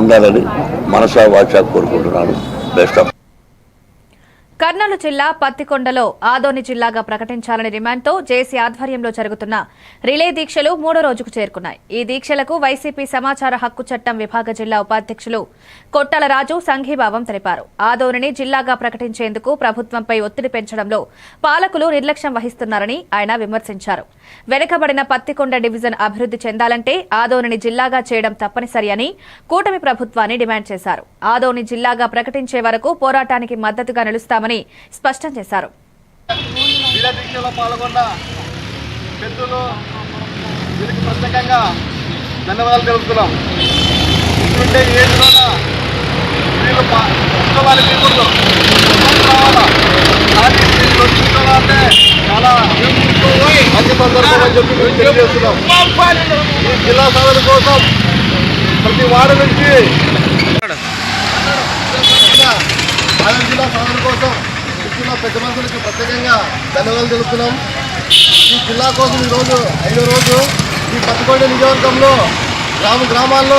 ఉండాలని మనసా వాచా కోరుకుంటున్నాను. బెస్ట్ ఆఫ్ కర్నూలు జిల్లా పత్తికొండలో ఆదోని జిల్లాగా ప్రకటించాలని డిమాండ్తో జేసీ ఆధ్వర్యంలో జరుగుతున్న రిలే దీక్షలు మూడో రోజుకు చేరుకున్నాయి. ఈ దీక్షలకు వైసీపీ సమాచార హక్కు చట్టం విభాగ జిల్లా ఉపాధ్యక్షులు కొట్టల రాజు సంఘీభావం తెలిపారు. ఆదోనిని జిల్లాగా ప్రకటించేందుకు ప్రభుత్వంపై ఒత్తిడి పెంచడంలో పాలకులు నిర్లక్ష్యం వహిస్తున్నారని ఆయన విమర్శించారు. వెనుకబడిన పత్తికొండ డివిజన్ అభివృద్ధి చెందాలంటే ఆదోనిని జిల్లాగా చేయడం తప్పనిసరి అని కూటమి ప్రభుత్వాన్ని డిమాండ్ చేశారు. ఆదోని జిల్లాగా ప్రకటించే వరకు పోరాటానికి మద్దతుగా నిలుస్తామని స్పష్టం చేశారు. పాల్గొన్న పెద్దలు ధన్యవాదాలు తెలుపుతున్నాం. ఇటువంటి ఏజ్లోన వీళ్ళు పా- అంటే చాలా మంచి సందర్భం అని చెప్పి మేము తెలియజేస్తున్నాం. ఈ జిల్లా సాధన కోసం ప్రతి వాడ నుంచి ఆనంద జిల్లా సాధన కోసం ఉన్న పెద్ద మనుషులకి ప్రత్యేకంగా ధన్యవాదాలు తెలుపుతున్నాం. ఈ జిల్లా కోసం ఈరోజు ఐదో రోజు ఈ పత్తికొండ నియోజకవర్గంలో గ్రామ గ్రామాల్లో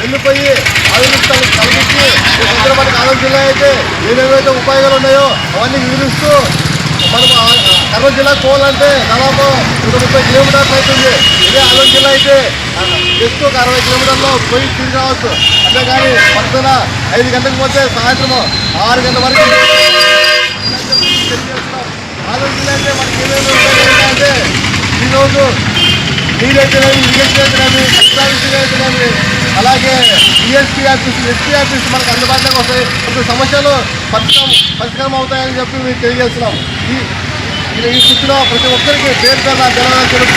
వెళ్ళిపోయి ఆలోచిస్తాను కల్పించి హైదరాబాద్ కాలం జిల్లా అయితే ఏమేమైతే ఉపాయాలు ఉన్నాయో అవన్నీ వివరిస్తూ మనం కర్నూలు జిల్లాకు పోవాలంటే దాదాపు నూట ముప్పై కిలోమీటర్లు అవుతుంది ఇదే ఆనంద జిల్లా అయితే జస్ట్ ఒక అరవై కిలోమీటర్లో పోయి తిరిగి రావచ్చు. అంతేగాని పక్కన ఐదు గంటలకు పోతే సాయంత్రం ఆరు గంటల వరకు ఆనంద మనకి ఏమేమి అంటే ఈరోజు నీరైతేనేమి ఇరిగేషన్ అయితేనేమి ఎక్స్ట్రాఫీస్ అయితేనేమి అలాగే ఈఎస్పీ ఆఫీస్ ఎస్పీ ఆఫీస్ మనకు అందుబాటులోకి వస్తాయి. కొన్ని సమస్యలు పరిష్కారం పరిష్కారం అవుతాయని చెప్పి మేము తెలియజేస్తున్నాం. ఈ ఈ కూర్చున్న ప్రతి ఒక్కరికి పేరు పేరు ధన్యవాదాలు తెలుపుతూ